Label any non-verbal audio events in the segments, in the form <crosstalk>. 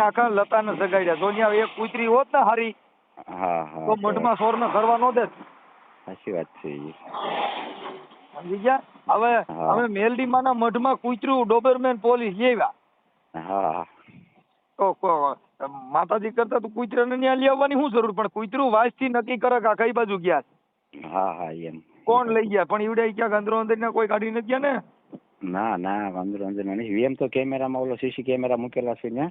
આખા લતાને સગાડ્યા. જો ન્યા એક કૂતરી હોત ને હારી હા હા તો મઢમાં સોરને કરવા નો દેત. સાચી વાત છે સમજી ગયા? હવે હા. ના મેલડીમાના મઢમાં કુતરું ડોબરમેન પોલીસ લેવા હા. તો કો- માતાજી કરતા તો કૂતરાને ન્યા લઈ આવવાની શું જરૂર? પણ કુતરું વાંચથી નક્કી કરે કે કઈ બાજુ ગયા હા હા એમ. કોણ લઈ ગયા? પણ ઈવડે ક્યાંક અંદરો અંદર ને કોઈ કાઢી નથી ગયા ને? ના ના વાંધો અંદર નહીં. એમ તો કેમેરામાં ઓલો સીસી કેમેરા મૂકેલા છે ને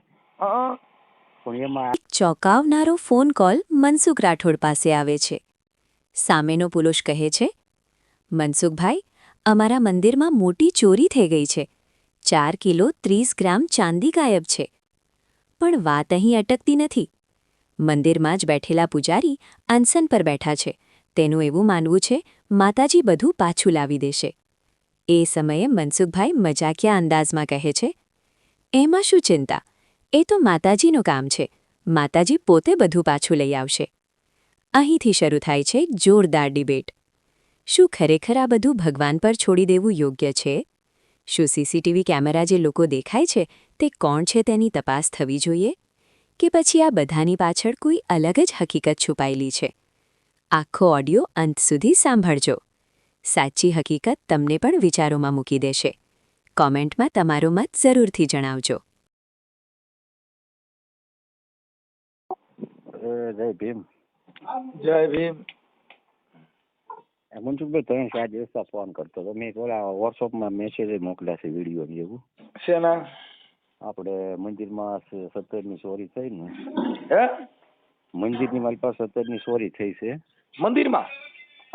ચોંકાવનારો ફોન કોલ મનસુખ રાઠોડ પાસે આવે છે. સામેનો પુરુષ કહે છે, મનસુખભાઈ, અમારા મંદિરમાં મોટી ચોરી થઈ ગઈ છે. ચાર કિલો ત્રીસ ગ્રામ ચાંદી ગાયબ છે. પણ વાત અહીં અટકતી નથી. મંદિરમાં જ બેઠેલા પૂજારી અનસન પર બેઠા છે. તેનું એવું માનવું છે, માતાજી બધું પાછું લાવી દેશે. એ સમયે મનસુખભાઈ મજાકિયા અંદાજમાં કહે છે, એમાં શું ચિંતા? એ તો માતાજીનું કામ છે. માતાજી પોતે બધું પાછું લઈ આવશે. અહીંથી શરૂ થાય છે જોરદાર ડિબેટ. શું ખરેખર આ બધું ભગવાન પર છોડી દેવું યોગ્ય છે? શું સીસીટીવી કેમેરા જે લોકો દેખાય છે, તે કોણ છે તેની તપાસ થવી જોઈએ? કે પછી આ બધાની પાછળ કોઈ અલગ જ હકીકત છુપાયેલી છે? આખો ઓડિયો અંત સુધી સાંભળજો. સાચી હકીકત તમને પણ વિચારોમાં મૂકી દેશે. કોમેન્ટમાં તમારો મત જરૂરથી જણાવજો. જય ભીમ. જય ભીમ. મનસુખભાઈ તમે ચાર દિવસ ફોન કરતો હતો. મેં થોડા વોટ્સઅપમાં મેસેજ મોકલ્યા છે વીડિયો ને એવું. શેના? આપણે મંદિરમાં સત્તરની ચોરી થઈ ને. હે? મંદિરની મારી પાસે સત્તરની ચોરી થઈ છે. મંદિરમાં?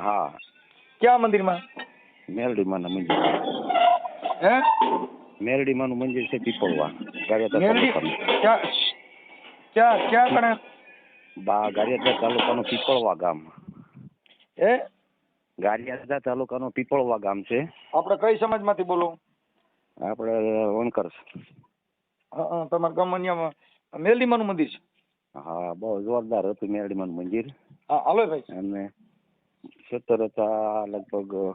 હા. ક્યાં મંદિરમાં? મેરડીમાના મંદિર હે? મેરડીમાનું મંદિર છે પીપળવા. ક્યાં ક્યાં ક્યાં કણે? બા ગારિયાતા તાલુકાનું પીપળવા ગામ. એ? ગારિયાદા તાલુકાનું પીપળવા ગામ છે. આપણે કઈ સમાજમાંથી બોલો? આપણે વણકર તમારા ગામમાં ન્યા મેલડીમાનું મંદિર છે? હા બહુ જોરદાર હતું મેરડીમાનું મંદિર. હા હાલો ભાઈ. અને સત્તર હતા લગભગ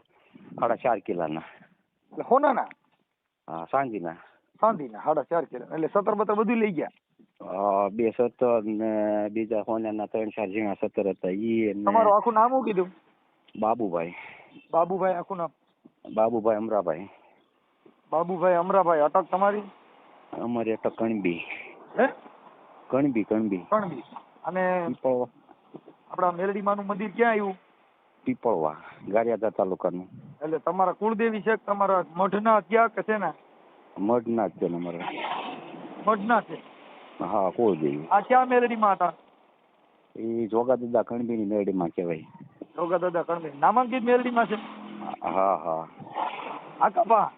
સાડા ચાર કિલાના. હોનાના? હા સાંજીના. સાંજીના સાડા ચાર કિલા. એટલે સત્તર બત્તર બધું લઈ ગયા? બે સત્તર ને બીજા સોનાના ત્રણ ચાર ઝીણા સત્તર હતા. ઈ તમારું આખું નામ શું કીધું? બાબુભાઈ. બાબુભાઈ આખું નામ? બાબુભાઈ અમરાભાઈ. બાબુભાઈ અમરાભાઈ અટક તમારી? અમારી અટક કણબી. હે? કણબી કણબી. કણબી. અને આપણા મેલડીમાનું મંદિર ક્યાં આવ્યું પીપળવા ગારિયાદા તાલુકાનું. એટલે તમારા કુળદેવી છે તમારા મઢના ક્યાં કે છે ને મઢના જ છે ને અમારા. મઢના છે. હા કુળદેવી આ ક્યાં મેરડીમાં હતા? એ જોગા જોગાદાદા કણબીની મેરડીમાં કહેવાય. જોગા દાદા કણબી નામાંકિત મેલડીમાં છે? હા હા. આકાપા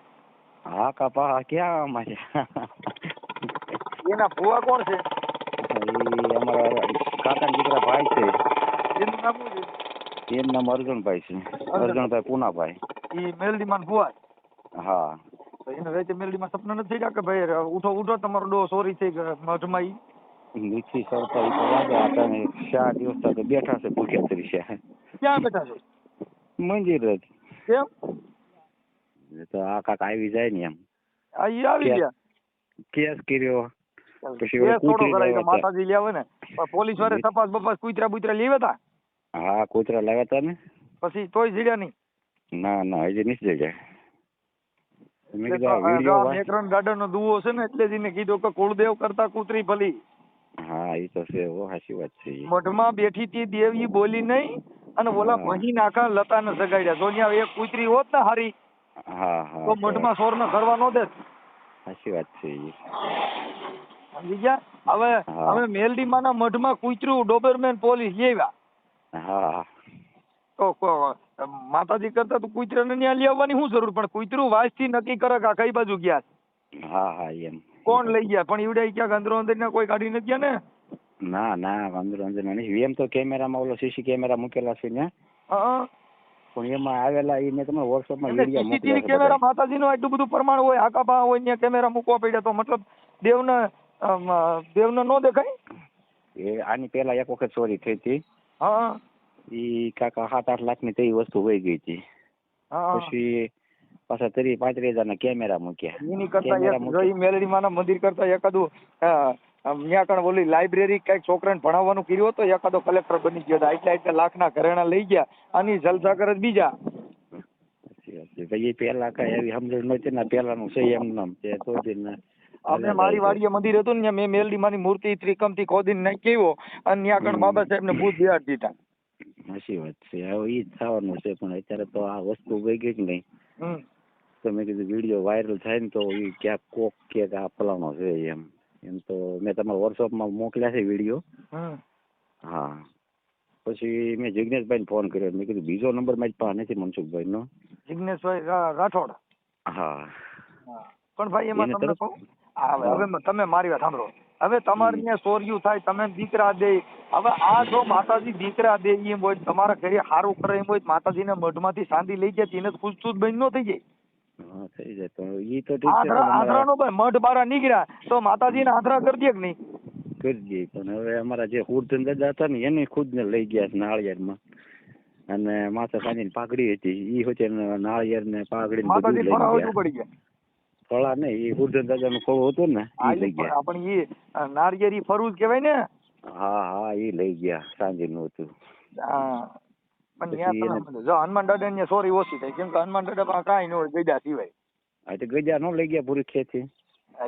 હા કાપા હા ક્યાં આમાં છે? એના ભુવા કોણ છે? એ અમારા કાકા દીકરા ભાઈ છે. એનું નામ શું છે? એનું નામ અર્જુનભાઈ છે. અર્જુનભાઈ પૂનાભાઈ. એ મેરડીમાં ભુવા હા. એને વેચે મેલડીમાં સપના નથી થયા કે ભાઈ ઉઠો ઉઠો તમારો ડો સોરી થઈ ગયો મઢમાં ઈ નીચી સરતા તો વાગે આ ચાર દિવસ તો બેઠા છે ભૂખ્યા તરીકે ક્યાં બેઠા છો? મંદિર જ. કેમ? એ તો આ કાક આવી જાય ને એમ. આઈ આવી ગયા? કેસ કર્યો. પછી થોડો કરાય તો. માતાજી લેવે ને પોલીસ વાળે તપાસ બપાસ કુતરા બુતરા લેવા હતા હા કૂતરા લાવ્યા હતા ને? પછી તોય જીડ્યા નહીં? ના ના હજી નીચે જાય મેં એટલે કીધું તો આ આ વીડિયો ગાર્ડન નો દુવો છે ને એટલે જ એને કીધું કે કુળદેવ કરતા કૂતરી ભલી. હા એ તો છે હો સાચી વાત છે મઢમાં બેઠી તી દેવી બોલી નહીં અને ઓલા મહી નાખા લતાને સગાડ્યા. જો એક કૂતરી હોત ને હારી હા હા તો મઢમાં સોરને કરવા નો દેત. સાચી વાત છે સમજી ગયા? હવે. હવે મેલડીમાના મઢમાં કૂતરું ડોબરમેન પોલીસ લેવા હા. તો કો- માતાજી કરતા તો કૂતરાને ન્યા લઈ આવવાની શું જરૂર? પણ કૂતરું વાંચથી નક્કી કરે કે કઈ બાજુ ગયા હા હા એમ. કોણ લઈ ગયા? પણ ઈવડે ક્યાંક અંદરો અંદર ને કોઈ કાઢી નથી ગયા ને? ના ના વાંધો અંદર નહીં એમ તો કેમેરામાં ઓલો સીસી કેમેરા મૂકેલા છે ને? પણ એમાં આવેલા એ મેં તમને વોટ્સઅપમાં વીડિયો મોકલ્યો કેમેરા માતાજી માતાજીનું આટલું બધું પ્રમાણ હોય આકાબા હોય ત્યાં કેમેરા મૂકવા પડ્યા તો મતલબ દેવને દેવને નો દેખાય? એ આની પહેલા એક વખત ચોરી થઈ હતી. હા. ઈ કાકા સાત આઠ લાખની તઈ વસ્તુ વહી ગઈ હતી. હા પછી પાછા ત્રીસ પાંત્રીસ હજારના કેમેરા મૂક્યા. એની કરતા. જય મેલડીમાના મંદિર કરતા એકાદું ત્યાં કણ ઓલી લાઇબ્રેરી કંઈક છોકરાને ભણાવવાનું કર્યું હતું એકાદો કલેક્ટર બની ગયો આટલા આટલા લાખ લાખના ઘરેણા લઈ ગયા અને જલસા કરે બીજા. ભાઈ પેલા કઈ એવી સમજણ નહોતી ને પેલાનું છે એમ નામ તે તો અમે મારી વાડીએ મંદિર હતું ને મેં મેલડી માની મૂર્તિ ત્રિકમથી ખોદીને નાખી આવ્યો અને ત્યાં હમ. બાબા સાહેબ ને ભૂત બિહાર દીધા. સાચી વાત છે. હવે ઈ જ થવાનું છે પણ અત્યારે તો આ વસ્તુ ગઈ ગઈ કે નહીં. તમે તો મેં કીધું વીડિયો વાયરલ થાય ને તો ઈ ક્યાંક કોક કે આ ફલાણો છે એમ. એમ તો મેં તમારા વર્કશોપમાં મોકલ્યા છે વીડિયો. હા. પછી મેં જિગ્નેશભાઈને ફોન કર્યો. મેં કીધું બીજો નંબર મારી પાસે નથી મનસુખભાઈનો. જિગ્નેશભાઈ રા- રાઠોડ. હા. પણ ભાઈ એમાં તમને કહું? હવે તમે મારી વાત સાંભળો. હવે તમારે ત્યાં સોર્યું થાય તમે દીકરા દે. હવે આ જો માતાજી દીકરા દે એમ હોય તમારા ઘરે સારું કરે એમ હોય માતાજીને મઢમાંથી સાંદી લઈ જાય એને ખુશખુશ બની ન થઈ જાય. થઈ જાય તો. ઈ તો ઠીક છે આંધળા પણ અમારા- આંધળાનો ભાઈ મઢ બારા નીકળ્યા તો માતાજીને આંધળા કરી દે કે નહીં? કરી પણ હવે અમારા જે હુરધન દાદા હતા ને એને ખુદ ને લઈ ગયા છે નાળિયેરમાં. અને માથા સાંજની પાઘડી હતી. ઈ હોતે નાળિયેર ને પાઘડી માતાજી પડી ગયા. ફળા ને એ હુરધન દાદા નું ફળું હતું ને હા, લઈ પણ એ નારિયેરી નાળિયેરી ફરવું જ કહેવાય ને? હા હા એ લઈ ગયા સાંજે નું હતું પણ જો હનુમાન દાદા ને સોરી ઓછી થાય કેમ કે હનુમાન દાદા પાસે કાંઈ ન હોય ગયડા સિવાય. તો નો લઈ ગયા પૂરી ખેતી?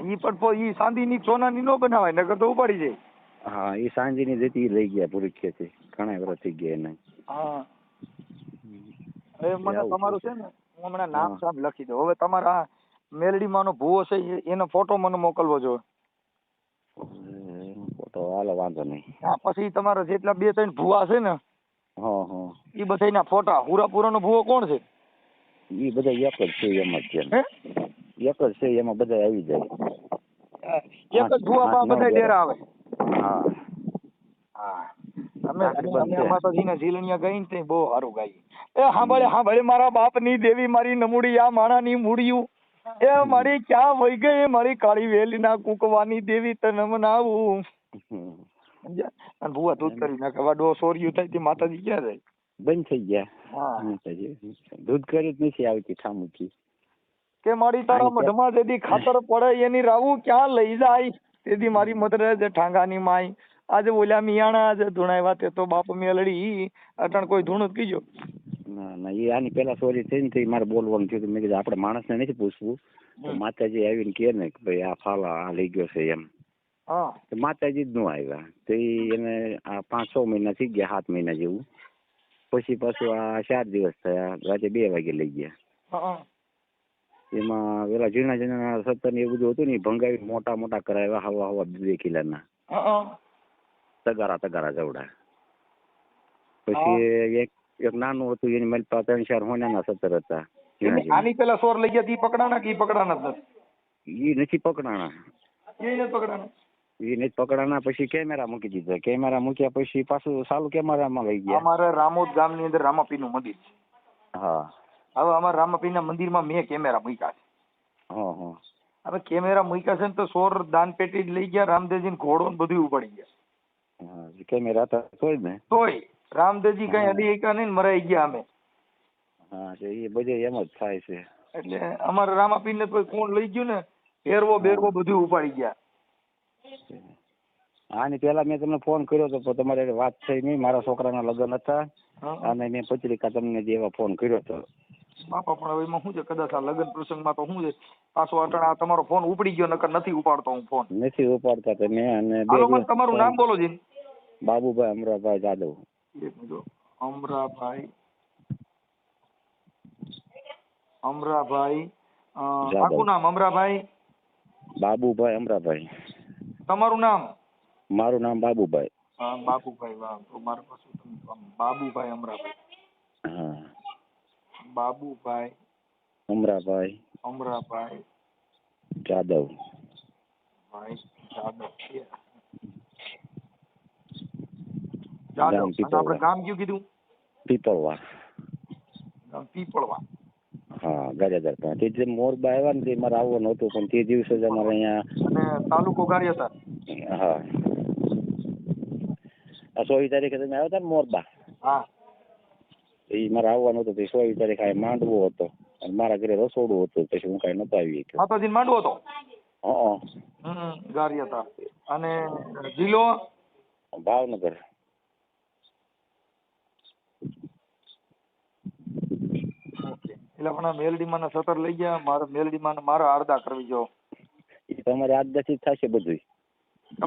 ઈ પણ ઈ સોના ની નો બનાવાય નકર તો ઉપાડી જાય. હા એ સાંજની જતી લઈ ગયા પૂરી ખેતી ઘણા વર્ષ થઈ ગયા એને. હા. હવે મને તમારું છે. ને હું હમણાં નામ. સામ લખી દઉં. હવે તમારા મેલડીમાંનો ભૂવો છે એ- એનો ફોટો મને મોકલવો જોઈએ. ફોટો હાલો વાંધો નહીં. હા પછી તમારા જેટલા બે ત્રણ ભૂવા છે ને હા હા. એ બધાના ફોટા હુરાપુરાનો ભૂવો કોણ છે? એ બધા એક જ છે એમ જ છે હે? એક જ છે એમાં બધા આવી જાય. એક જ ભૂવા પાસે બધા ડેરા આવે. હા. હા. અમે આખરી અમે છે. માતાજીના ઝીલણિયા ગઈ ને તે બહુ સારું ગાઈ એ સાંભળે સાંભળે મારા બાપની દેવી મારી નમૂડી આ માણાની મૂડિયું. એ મારી ક્યાં વહી ગઈ? મારી કાળી વેલીના કુકવાની દેવી તને મનાવું. અને ભૂવા દૂધ કરી નાખે. વાડો સોર્યું થાય તે માતાજી ક્યાં જાય? બંધ થઈ ગયા. હા. માતાજી. દૂધ કરી જ નથી આવતી ઠામુકી કે મારી તારા મઢમાં જેથી ખાતર પડે એની રાવું ક્યાં લઈ જાય? તેથી મારી મધરે જે ઠાંગાની માય આજે બોલ્યા મિયાણા આજે ધૂણાવ્યા તે તો બાપ મેલડી. અટણ કોઈ ધૂણ જ કીજો. ના ના એ આની પેલા સોરી થઈ ને મારે બોલવાનું થયું મેં કીધું આપણે માણસને નથી પૂછવું. માતાજી આવીને કહે ને કે ભાઈ આ ફાલા આ લઈ ગયો છે એમ. માતાજી જ નો આવ્યા. તો એને આ પાંચ છ મહિના થઈ ગયા સાત મહિના જેવું. પછી પાછું આ ચાર દિવસ થયા રાતે બે વાગે લઈ ગયા. એમાં પેલા ઝીણા ઝીણા સત્તર ને એવું બધું હતું ને ભંગાવી મોટા મોટા કરાવ્યા હવા હવા બે બે કિલ્લાના તગારા તગારા જવડા. પછી એક એક નાનું હતું એની મારી પાસે ત્રણ ચાર હોનાના હતા. આની પેલા સોર લઈ ગયા પકડાના કે ઈ પકડાના ઈ નથી પકડાણા. એ નથી પકડાના? ઈ નથી પછી કેમેરા મૂકી દીધા. કેમેરા મૂક્યા પછી પાછું ચાલુ કેમેરામાં લઈ ગયા. અમારે રામોદ ગામની અંદર રામાપીનું મંદિર છે. હા. હવે અમારા રામાપીના મંદિરમાં મેં કેમેરા મૂક્યા છે. હા હા. હવે કેમેરા મૂક્યા છે ને તો સોર દાન પેટી લઈ ગયા રામદેવજીને ઘોડો ને બધું ઉપાડી ગયા. હા કેમેરા હતા તોય ને? તોય. રામદેવજી કઈ હલી એકા નહીં મરાઈ ગયા અમે. હા તો એ બધે એમ જ થાય છે. એટલે અમારા રામાપીર ને કોઈ કોણ લઈ ગયું ને એરવો બેરવો બધું ઉપાડી ગયા. આની પેલા મેં તમને ફોન કર્યો હતો તમારે વાત થઈ નહીં મારા છોકરાના લગ્ન હતા. અને મેં પત્રિકા તમને દેવા ફોન કર્યો હતો બાપા પણ હવે એમાં શું છે? કદાચ આ લગ્ન પ્રસંગમાં તો શું છે? પાછો અટાણા તમારો ફોન ઉપડી ગયો નકર નથી ઉપાડતો હું ફોન. નથી ઉપાડતા તમે અને તમારું નામ બોલો જી. બાબુભાઈ અમરાભાઈ જાદવ. મિનિટ અમરાભાઈ. અમરાભાઈ આખું નામ અમરાભાઈ? બાબુભાઈ અમરાભાઈ. તમારું નામ? મારું નામ બાબુભાઈ. હા, બાબુભાઈ વાહ. તો મારું પાછું તમે બાબુભાઈ અમરાભાઈ. હા. બાબુભાઈ. અમરાભાઈ. અમરાભાઈ. જાદવ. ભાઈ જાદવ છે. ગામ જાદવ અને આપણે ગામ કયું કીધું? પીપળવા. પીપળવા. હા ગારિયાધાર પાસે તે જે મોરબા આવ્યા ને તે મારે આવવાનું હતું પણ તે દિવસે જ અમારે અહીંયા અને તાલુકો હા. સોળ તારીખે તમે આવ્યા હતા ને મોરબા હા. એ મારે આવવાનું હતું તે સોળ તારીખે માંડવો હતો. અને મારા ઘરે રસોડું હતું પછી હું કાંઈ નતો આવી માંડવો હતો? હા ગારિયાધાર અને જિલ્લો? ભાવનગર. એટલે પણ મેલડીમાં ના સતર લઈ ગયા મારે મેલડીમાં મારા આરદા કરવી જો. એ તમારે આજ દસી થશે બધું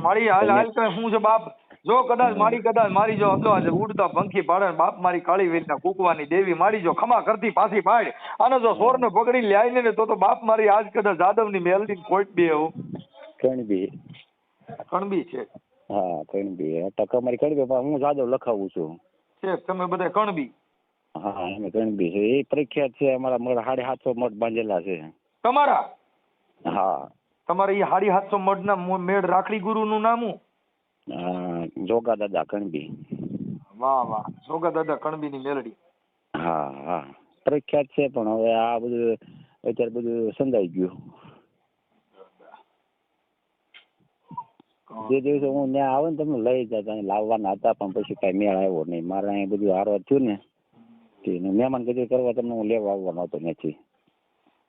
મારી હાલ હાલ કઈ હું છે બાપ? જો કદાચ મારી કદાચ મારી જો હતો આજે ઉડતા પંખી પાડે બાપ મારી કાળી વીરના કૂકવાની દેવી મારી જો ખમા કરતી પાછી પાડ. અને જો સોરને પકડી લ્યાય ને તો તો બાપ મારી આજ કદાચ જાદવની મેલડી કોઈટ બી એવું. કણબી કણબી છે. હા કણબી ટકા મારી કણબી પણ હું જાદવ લખાવું છું. છે તમે બધા કણબી હા અમે કણબી છે એ પ્રખ્યાત છે અમારા મઢ સાડી સાતસો મઠ બાંધેલા છે. તમારા? હા. તમારે એ હાડી હાથસો મઢના મેળ રાખડી ગુરુનું નામ જોગા દાદા કણબી. વાહ વાહ. જોગા દાદા કણબીની મેલડી. હા હા. પ્રખ્યાત છે પણ હવે આ બધું અત્યારે બધું સંધાઈ ગયું. જે દિવસે હું ત્યાં આવે ને તમને લઈ જતા લાવવાના હતા પણ પછી કાંઈ મેળ આવ્યો નહીં. મારે અહીંયા બધું હારો થયું ને. તે મહેમાન ગતિ કરવા તમને હું લેવા આવવાનો હતો નથી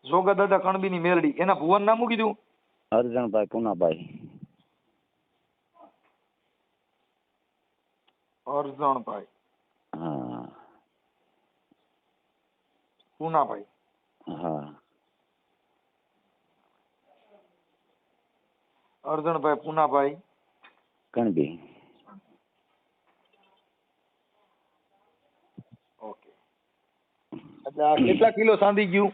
જોગા દાદા કણબીની મેલડી એના ભુવન નામ મૂકી કીધું અરજણભાઈ પુનાભાઈ. અરજણભાઈ હા. પૂનાભાઈ. હા. અરજણભાઈ પૂનાભાઈ. કણબી ઓકે એટલે આ કેટલા કિલો સાંધી ગયું?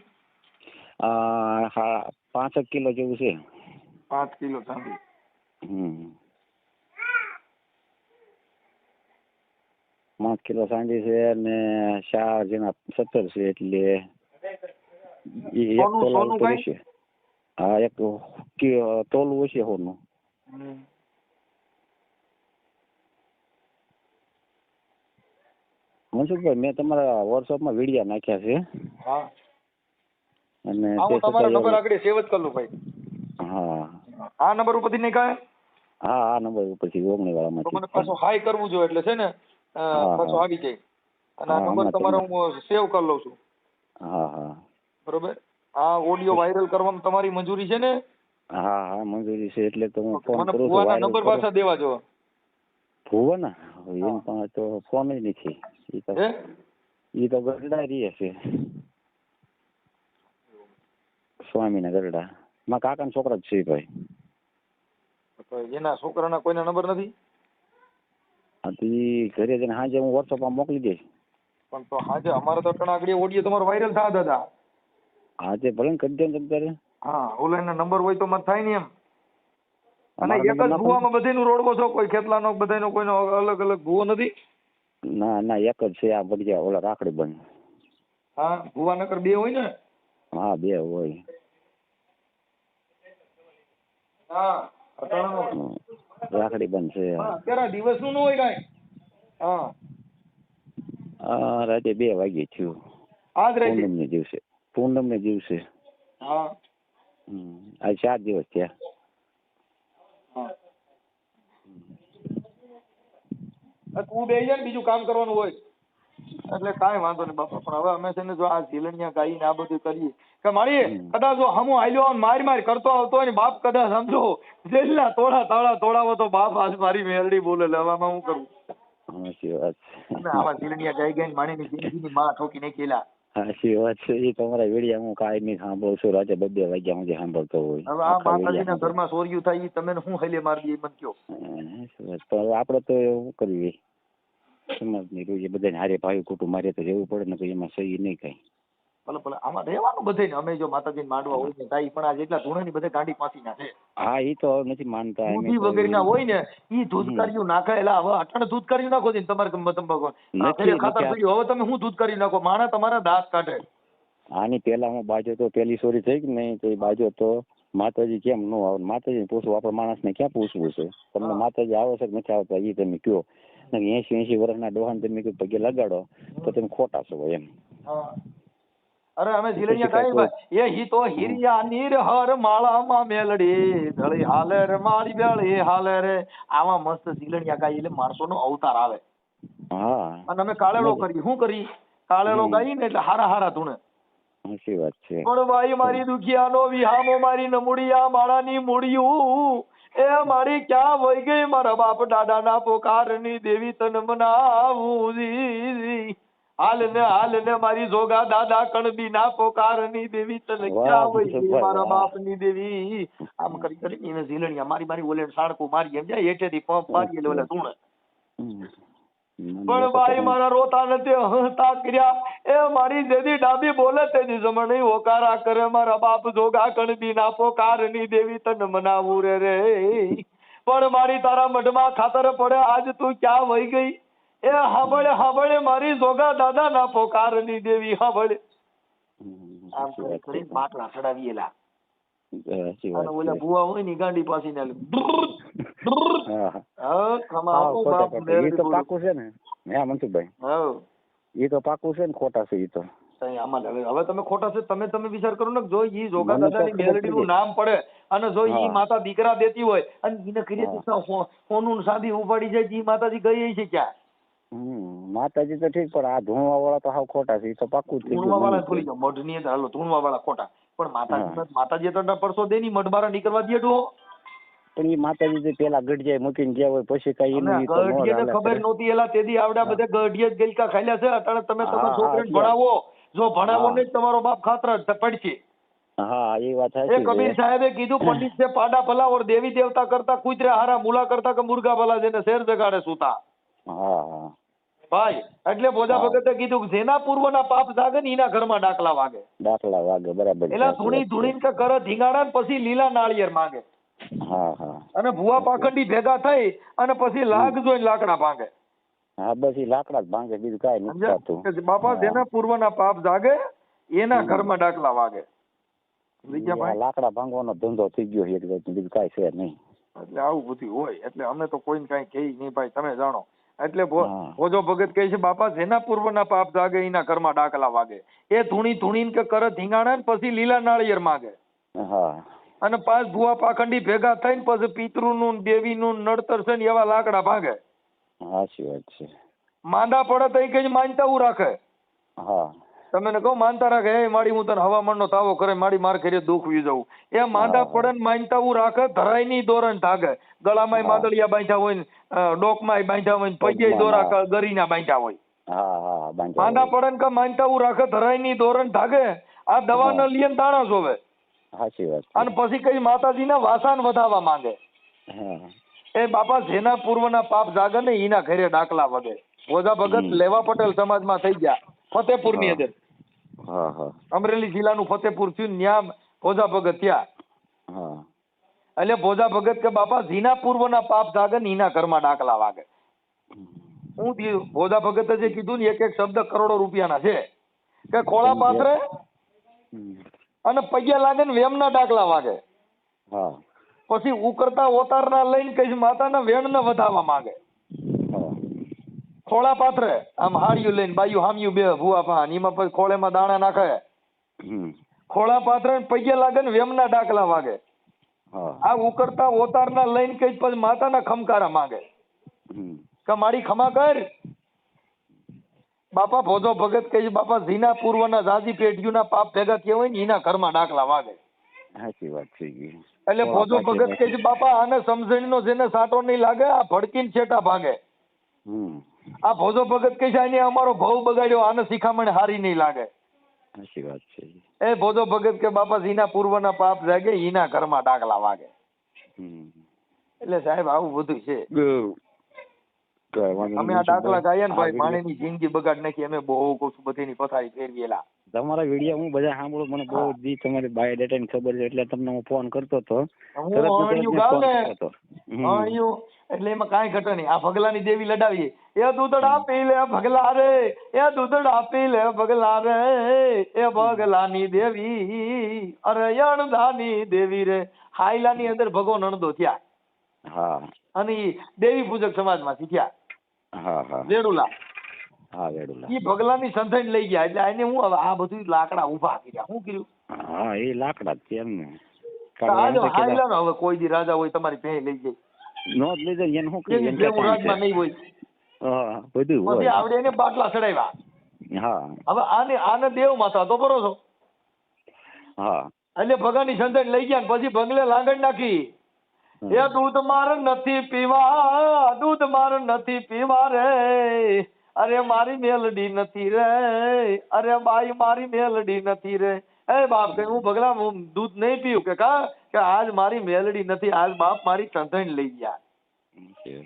હા પાંસઠ કિલો જેવું છે. પાંચ કિલો સાંધી. હમ. પાંચ કિલો સાંધી છે અને ચાર જેના સત્તર છે એટલે એક તોલા? હશે હા એક તોલું હશે સોનું. મનસુખભાઈ મેં તમારા વોટ્સઅપમાં વીડિયો નાખ્યા છે. હા. અને હું તમારો નંબર આગળ સેવ જ કરી લઉં ભાઈ. હા. આ નંબર ઉપરથી નહીં કાંઈ? હા આ નંબર ઉપરથી ઓગણી તો મને પાછો હાઈ કરવું જોઈએ એટલે છે ને પાછો આવી જાય. અને આ નંબર તમારો હું સેવ કરી લઉં છું. હા હા. બરોબર? આ ઓડિયો વાયરલ કરવાનું તમારી મંજૂરી છે ને? હા હા મંજૂરી છે એટલે તમે ફોન કરો મને નંબર પાછા દેવા જો. ભુવન એમ પણ તો ફોન નથી એ તો એ તો ગરડા રહે છે સ્વામીના ગરડા મા કાકાના છોકરા જ છે ભાઈ એના છોકરાના કોઈના નંબર નથી ઈ ઘરે જઈને સાંજે હું વોટ્સઅપમાં મોકલી દઈશ પણ તો હાજે અમારે તો ટણા આગળ ઓડિયો તમારો વાયરલ થાય દાદા હાજે ભલે કરી દે ને તમે હા ઓલા નંબર હોય તો મત થાય ને એમ અને એક જ ભૂવામાં ને. ભુવામાં બધાયનું રોડવો છો? કોઈ ખેતલાનો બધાનો કોઈનો અલગ અલગ ભૂવો નથી? ના ના એક જ છે આ બગિયા ઓલા રાખડી બંધ હા ભુવા નકર બે હોય ને? હા બે હોય. હા અટાણાનો. રાખડી બંધ છે. અત્યારે દિવસનું ન હોય કાંઈ? હા. આ રાતે બે વાગે થયું. આજ રાતે? પૂનમ ને દિવસે. પૂનમ ને દિવસે. હા. આ ચાર દિવસ થયા. તું બે જાય ને બીજું કામ કરવાનું હોય. એટલે કાંઈ વાંધો નહીં બાપા પણ હવે અમે છે ને જો આ ઝીલણિયા ગાઈને આ બધું કરીએ. કે મારી કદાચ જો હમો હાલ્યો આમ માર માર કરતો આવતો હોય ને બાપ કદાચ સમજો જેલના તોડા તાળા તોડાવો તો બાપ આજ મારી મેરડી બોલે લેવામાં હું કરું? સાચી વાત છે. આવા ઝીલણિયા ગાઈ ગાઈને માણીની જિંદગીની માં ઠોકી નાખેલા સાચી વાત છે. એ તમારા વેડિયા હું કાયમી સાંભળું છું. રાતે બે બે વાગ્યા સુધી સાંભળતો હોય. હવે આ માતાજીના ઘરમાં સોર્યું થાય એ તમે શું હેલે મારી દે મને કયો. હા. પણ આપણે તો એવું કરીએ. સમાજની રોજ બધાને હારે ભાઈ કુટુંબ મારે તો રહેવું પડે ને તો એમાં સહી નહીં કઈ. ભલે ભલે. આમાં રહેવાનું બધે ને અમે જો માતાજીને માંડવા હોય ને તાઈ પણ આ જેટલા ધૂળેની બધે ગાંડી પાસીના છે હા એ તો નથી માનતા દૂધી તો હોય ને ઈ ધૂધકારીયું નાખેલા હવે અટણ ધૂધકારીયું નાખો છે તમારે તેમ ફેરે ખાતર. પડ્યું. હવે તમે શું ધૂધકારીયું નાખો? માણા તમારા દાંત કાઢે. આની પેલા હું બાજો તો પેલી સોરી થઈ કે નહીં તો એ બાજો તો માતાજી કેમ ન આવે? માતાજી પૂછવું. આપણે માણસને ક્યાં પૂછવું છે? તમને માતાજી આવે છે કે નથી આવતા એ તમે કયો. એસી એસી વર્ષના ડોહાને તમે પગે લગાડો તો તમે ખોટા છો એમ. અરે અમે ઝીલણિયા ગાય એ હી તો હિરિયા નીર હર માળામાં મેલડી ધળી હાલે રે માળી બેળી હાલે રે. આવા મસ્ત ઝીલણિયા ગાય એટલે માણસોનો અવતાર આવે. હા. અને અમે કાળેલો કરી. શું કરી? કાળેલો ગાઈ ને એટલે હારા હારા ધૂણે. સાચી વાત છે. પણ ભાઈ મારી દુખિયાનો વિહામો મારી નમુડિયા માળાની મૂડિયું એ મારી ક્યાં વહી ગઈ? મારા બાપ દાદાના પોકારની દેવી તન મનાવું. હાલ ને હાલ ને મારી જોગા દાદા કણબી ના પોકારની દેવી તન ક્યાં હોય. મારા બાપની દેવી? આમ કરી કરી એને ઝીલણિયા મારી મારી ઓલે સાણકું મારી એમ જાય હેઠેથી પંપ મારી એટલે ઓલે ધૂણે. પણ ભાઈ મારા રોતા નથી હતા કર્યા. એ મારી જેદી ડાબી બોલે તેની જમણી ઓકારા કરે. મારા બાપ જોગા કણબી ના પોકારની દેવી તન મનાવું રે રે. પણ મારી તારા મઢમાં ખાતર પડે. આજ તું ક્યાં વહી ગઈ? એ હબળે હબળે મારી જોગા દાદા ના પોકારની દેવી હબળે. આમ કરી કરી ચડાવીએલા અને ઓલા છે. હોય ને ગાંડી પાછી ને ખોટા તો પાકું છે ને. હા મનસુખભાઈ? હા. એ તો પાકું છે ને ખોટા છે ઈ તો. આમાં હવે હવે તમે ખોટા છે તમે તમે વિચાર કરો ને જો ઈ જોગા દાદાની ખબર મેલડીનું નામ પડે અને જો ઈ માતા દીકરા દેતી હોય અને એને કરીએ તો ને સાદી ઉપાડી જાય ઈ માતાજી ગઈ છે ક્યાં? માતાજી તો ઠીક પણ આ ધૂણવા વાળા તો હાવ ખોટા છે એ તો પાકું ધૂણવા વાળા. ભૂલી જાઓ મઢની અંદર હાલો ધૂણવા વાળા ખોટા. પણ માતાજી માતાજી તો પરસો દે ની મઢ બારા નીકળવા દે ડો પણ એ માતાજી જે પેલા ગઢિયા મૂકીને ગયા હોય પછી કઈ એનું તો નો ચાલે. ખબર નહોતી એલા તેદી આવડા બધા ગઢિયા જ ગલકા ખાલ્યા છે અટાણે તમે તમારા છોકરાને ભણાવો. જો ભણાવો. ને તમારો બાપ ખાતર પડશે. હા એ વાત એ સાચી કબીર સાહેબે કીધું પંડિત છે પાડા ભલા ઓર દેવી દેવતા કરતા કુતરા હારા મુલા કરતા કે મુર્ગા ભલા જેને શેર જગાડે સુતા. હા હા. ભાઈ એટલે બોધા. ભગતે કીધું કે જેના પૂર્વના પાપ જાગે ને એના ઘરમાં ડાકલા વાગે. દાખલા વાગે બરાબર એટલે ધૂણી ધૂણી ને કે કરે ધીંગાડા ને પછી લીલા નાળિયેર માંગે. હા હા. અને ભુવા પાખંડી ભેગા થઈ અને પછી લાગ જોઈને લાકડા ભાંગે. હા બસ ઈ લાકડા જ ભાંગે બીજું કાંઈ નથી થતું. બાપા જેના જેના પૂર્વના પાપ જાગે એના. ઘરમાં ડાકલા વાગે. લાકડા ભાંગવાનો ધંધો થઈ ગયો છે એક બીજું કાંઈ છે નહીં. એટલે આવું બધું હોય એટલે અમે તો કોઈને કઈ કહી નહીં ભાઈ તમે જાણો. એટલે ભોજો ભગત કહે છે બાપા જેના પૂર્વના પાપ જાગે એના ઘરમાં ડાકલા વાગે. એ ધૂણી ધૂણીને કે કરે ધીંગાણા ને પછી લીલા નાળિયેર માગે. અને પાંચ ભુવા પાખંડી ભેગા થઈને પછી પિતૃનું ને દેવીનું ને નડતર છે ને એવા લાકડા ભાગે. સાચી વાત છે. માંદા પડે તો એ કઈ માનતા રાખે. હા. તમે ને કહો માનતા રાખે એ માડી હું તને હવામાનનો તાવો કરે માડી માર કરી દુઃખ વી જવું એ માંદા પડે ને માનતા હું રાખે ધરાયની દોરણ ભાગે ગળામાં માદળિયા બાંધ્યા હોય ને અ, બાંધ્યા હોય ને પગે દોરા ગરીના બાંધ્યા હોય. માંદા પડે ને કે માનતા હું રાખે ધરાયની દોરણ ભાગે આ દવા ન. લીએ ને દાણા જોવે. સાચી વાત. અને પછી કઈ માતાજીના વાસાન વધાવવા માંગે. એ બાપા જેના પૂર્વના પાપ જાગે ને એના ઘરે ડાકલા વગે ઓઝા ભગત લેવા પટેલ સમાજમાં થઈ ગયા. ફતેપુરની ની અંદર. હા હા. અમરેલી જિલ્લાનું ફતેપુર થયું ને ન્યા ભોજા ભગત ત્યાં હા. એટલે ભોજા ભગત કે બાપા જીના પૂર્વના પાપ જાગે ને એના ઘરમાં ડાકલા વાગે. હું ભોજા ભગતે જે કીધું ને એક એક શબ્દ કરોડો રૂપિયાના છે. કે ખોળા પાથરે અને પૈયા લાગે ને વેમના ડાકલા વાગે. હા. પછી ઉકરતા ઓતારના લઈને કઈ માતાના વેણને વધાવવા માંગે. ખોળા પાથરે. આમ હાડિયું લઈને બાયું હામ્યું બે ભૂવા પાન એમાં પછી ખોળેમાં દાણા નાખે. ખોળા પાથરે ને પગે લાગે ને વેમના ડાકલા વાગે. આ ઉકરતા ઓતારના લઈને કઈ પછી માતાના ખમકારા માંગે. કે મારી ખમા કર. બાપા ભોજો ભગત કહે છે બાપા ઝીના પૂર્વના જાજી પેઢીઓના પાપ ભેગા થયા હોય ને એના ઘરમાં ડાકલા વાગે. સાચી વાત થઈ ગઈ એટલે ભોજો ભગત કહે છે. બાપા આને સમજણીનો જેને સાટો નહીં લાગે આ ભડકીને છેટા ભાગે. હમ. આ ભોજો ભગત કહે છે એને અમારો ભવ બગાડ્યો આને શિખામણ હારી નહીં લાગે. સાચી વાત છે એ ભોજો ભગત કે બાપા ઝીના પૂર્વના પાપ જાગે એના ઘરમાં ડાકલા વાગે. હમ. એટલે સાહેબ આવું બધું છે. અમે આ દાખલા ગાયા ને ભાઈ માણેની જિંદગી બગાડ નાખી અમે બહુ કહું બધીની પથારી ફેરવેલા તમારા વીડિયો હું બધા સાંભળું મને બહુ જી તમારી બાયોડેટા ની ખબર છે એટલે તમને હું ફોન કરતો હતો. એટલે એમાં કાંઈ ઘટે નહીં. આ ભગલાની દેવી લડાવીએ. એ દૂધડ આપી લે ભગલા રે એ દૂધડ આપી લે ભગલા રે એ ભગલાની દેવી અરે અણધાની દેવી રે. હાઈલાની અંદર ભગવાન અણધો થયા. હા. અને દેવી પૂજક સમાજમાંથી થયા. હા હા. વેડુલા. હા ભગલાની સંથાઈને લઈ ગયા એટલે એને હું હવે આ બધું લાકડા ઊભા કર્યા શું કર્યું? હા એ લાકડા જ છે એમ ને. તો આ જો કારણ કે હાઈલા નો હવે કોઈ દી રાજા હોય તમારી ભેં લઈ જાય. નો જ લઈ જાય એને શું ભેં રાજમાં નહીં હોય. હા બધું હોય. આવડે એને બાટલા ચડાવ્યા. હા. હવે આને આને દેવ માતા તો બરો છો? હા. એટલે ભગાની સંતાન લઈ ગયા પછી ભંગલે લાંગણ નાખી. એ દૂધ માર નથી પીવા દૂધ માર નથી પીવા રે. અરે મારી મેલડી નથી રે. અરે બાઈ મારી મેલડી નથી રે. એ બાપ કે હું ભગલા હું દૂધ નહીં પીવું કે કા? કે આજ મારી મેલડી નથી આજ બાપ મારી ચંદણ લઈ ગયા. તો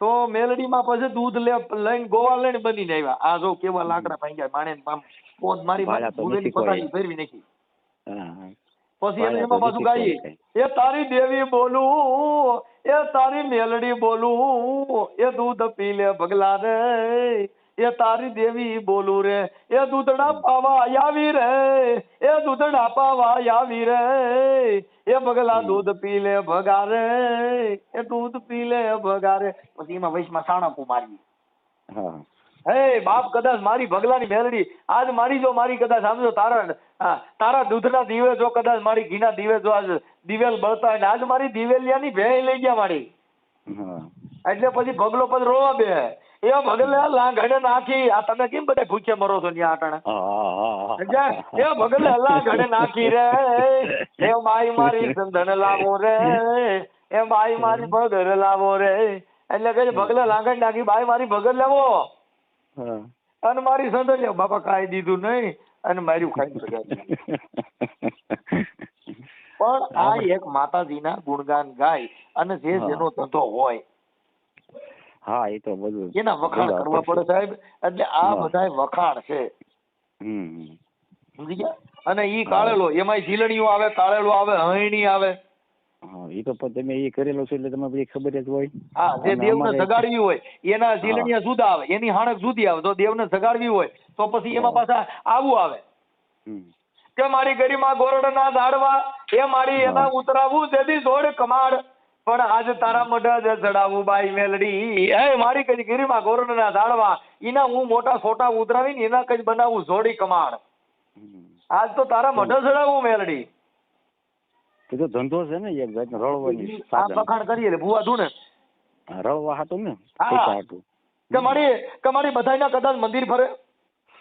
તો મેલડીમાં પછી દૂધ લે લઈને ગોવા લઈને બનીને આવ્યા. આ જો કેવા લાકડા ભાંગ્યા માણે પોત મારી. પતાની ફેરવી નાખી. પછી એને એમાં પાછું ગાઈએ. એ તારી દેવી બોલું એ તારી મેલડી બોલું એ દૂધ પી લે ભગલા રે. એ તારી દેવી બોલું રે એ દૂધડા પાવા આવી રે એ દૂધડા પાવા આવી રે. એ ભગલા દૂધ પી લે ભગા રે એ દૂધ પી લે ભગા રે પછી એમાં વૈશમાં સાણા મારી હા. હે બાપ કદાચ મારી ભગલાની મેલડી આજ મારી જો મારી કદાચ સમજો તારા તારા દૂધના દીવે જો કદાચ મારી ઘીના દીવે જો આજ દિવેલ બળતા હોય ને આજ મારી દિવેલિયાની ભેળ લઈ ગયા મારી. એટલે પછી ભગલો પછી રોવા બે. એ ભગલે લાંઘડે નાખી. આ તમે કેમ બધા ભૂખે મરો છો ન્યા આટણે? એ ભગલે લાંઘડે નાખી રે. એ માઈ મારી ચંદન લાવો રે. એ માઈ મારી ભગર લાવો રે. એટલે કે ભગલે લાંઘડ નાખી બાઈ મારી ભગર લાવો. અને મારી સંદલ બાપા કાઈ દીધું નહીં અને માર્યું ખાઈ શકાય <laughs> પણ આ એક માતાજીના ગુણગાન ગાય અને જે. જેનો ધંધો હોય. હા એ તો બધું એના વખાણ કરવા પડે સાહેબ એટલે આ બધા વખાણ છે. સમજી ગયા? અને ઈ કાળેલો એમાંય ઝીલણીઓ આવે કાળેલો આવે હયણી આવે. હા એ તો તમે એ કરેલો છો એટલે તમને બધી ખબર જ હોય. હા જે દેવને સગાડવી હોય એના ઝીલણીયા જુદા આવે એની હાણક જુદી આવે. તો દેવને સગાડવી હોય તો પછી એમાં પાછા આવું આવે. કે મારી ગરીમાં ગોરડના દાડવા એ મારી એના ઉતરાવું જેથી જોડ કમાડ. પણ આજ તારા મોઢા જ ચડાવું બાઈ મેલડી. એ મારી કઈ ગીરીમાં ગોરડના દાડવા એના હું મોટા છોટા ઉતરાવીને એના કઈ બનાવું જોડી કમાડ. આજ તો તારા મોઢા ચડાવું મેલડી. એ તો ધંધો છે ને એક જાતનો રળવાની વખાણ કરીએ એટલે ભૂવા તું ને રળવા હાટું ને પૈસા હતું કે મારી કે મારી બધાયના કદાચ મંદિર ફરે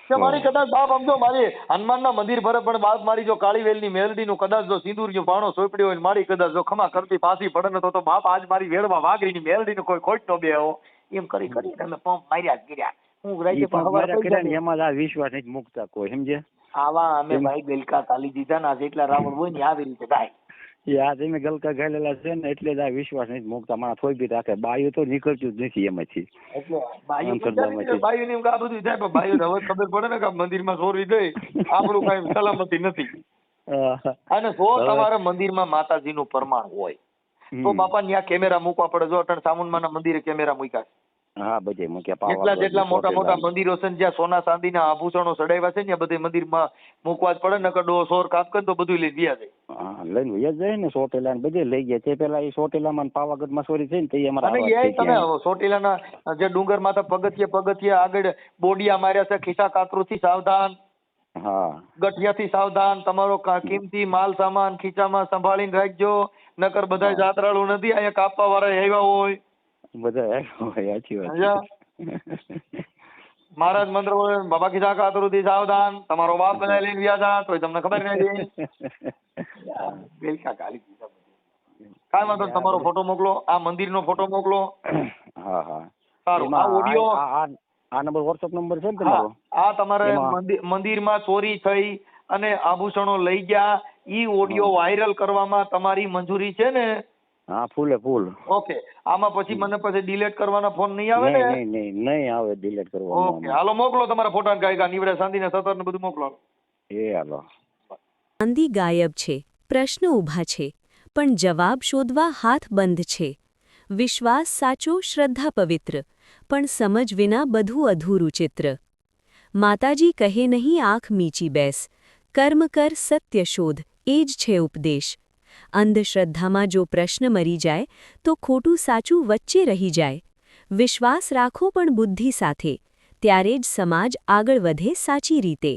કે મારી કદાચ બાપ સમજો મારી હનુમાનના મંદિર ફરે પણ બાપ મારી જો કાળીવેલની મેલડીનું કદાચ જો સિંદૂરનો પાણો સોપડ્યો હોય ને મારી કદાચ જો ખમા કરતી પાછી પડે ને તો તો બાપ આજ મારી વેળમાં વાઘરીની મેલડીનો કોઈ ખોટ નો બે એમ કરી કરી અમે પંપ માર્યા જ કર્યા. હું રાજ્ય પણ ને. એમાં આ વિશ્વાસ મુકતા મૂકતા કોઈ સમજે આવા અમે ભાઈ બેલકા તાલી દીધા ના જેટલા રાવણ હોય ને આવી રીતે થાય એ આ તમે ગલકા ખાયેલા છે ને એટલે જ આ વિશ્વાસ નથી મૂકતા. મારા થોઈ બી રાખે. બાયું તો નીકળતું જ નથી એમાંથી. બાયું ને આ બધું થાય પણ બાયું હવે ખબર પડે ને કે મંદિરમાં ચોરી થઈ આપણું કઈ સલામતી નથી. અને જો તમારા મંદિરમાં માતાજીનું પ્રમાણ હોય તો. બાપા ત્યાં કેમેરા મૂકવા પડે. જો અટણ સામુંડમાના મંદિરે કેમેરા મૂક્યા છે. હા બધે મૂક્યા જેટલા પાવાગઢ, જેટલા મોટા મોટા મંદિરો છે ને જ્યાં સોના ચાંદીના આભૂષણો સડાવ્યા છે ને બધે મંદિરમાં મૂકવા જ પડે ને કડો સોર કાપ કરે તો બધું લઈ ગયા છે. હા લઈને વયા જાય ને સોટેલા ને બધે લઈ ગયા છે. પેલા એ સોટેલામાં પાવાગઢમાં ચોરી થઈ ને તે અમારા અને એ તમે સોટેલાના જે ડુંગર માથા પગથિયે પગથિયે આગળ બોડિયા માર્યા છે ખિસ્સા કાતરુથી સાવધાન. હા. ગઠિયાથી સાવધાન તમારો કિંમતી માલ સામાન ખીચામાં સંભાળીને રાખજો. નકર બધા જાત્રાળુ નથી અહીંયા કાપવા વાળા આવ્યા હોય. બધા હોય સાચી વાત મહારાજ મંત્ર બોલે બાબા કીધા કાતરુથી સાવધાન તમારો બાપ બધા લઈને ગયા હતા તો તમને ખબર નથી. કાંઈ વાંધો તમારો ફોટો મોકલો આ મંદિરનો ફોટો મોકલો. હા હા. સારું આ ઓડિયો આ- નંબર વોટ્સઅપ નંબર છે ને તમારો? આ તમારે મંદિર મંદિરમાં ચોરી થઈ અને આભૂષણો લઈ ગયા. ઈ ઓડિયો વાયરલ કરવામાં તમારી મંજૂરી છે ને? હા ફૂલે ફૂલ. ઓકે. આમાં પછી મને પછી ડિલીટ કરવાનો ફોન નહીં આવે ને? નહીં નહીં નહીં આવે ડિલીટ ઓકે હાલો મોકલો તમારા ફોટા ગાયકા નીવડે સાંધીને સતર ને બધું મોકલો. એ હાલો. સાંધી ગાયબ છે પ્રશ્ન ઊભા છે પણ જવાબ શોધવા હાથ બંધ છે. વિશ્વાસ સાચો શ્રદ્ધા પવિત્ર પણ સમજ વિના બધું અધૂરું ચિત્ર. માતાજી કહે નહીં આંખ મીચી બેસ કર્મ કર સત્ય શોધ એ જ છે ઉપદેશ. અંધશ્રદ્ધામાં જો પ્રશ્ન મરી જાય, તો ખોટું સાચું વચ્ચે રહી જાય. વિશ્વાસ રાખો પણ બુદ્ધિ સાથે, ત્યારે જ સમાજ આગળ વધે સાચી રીતે.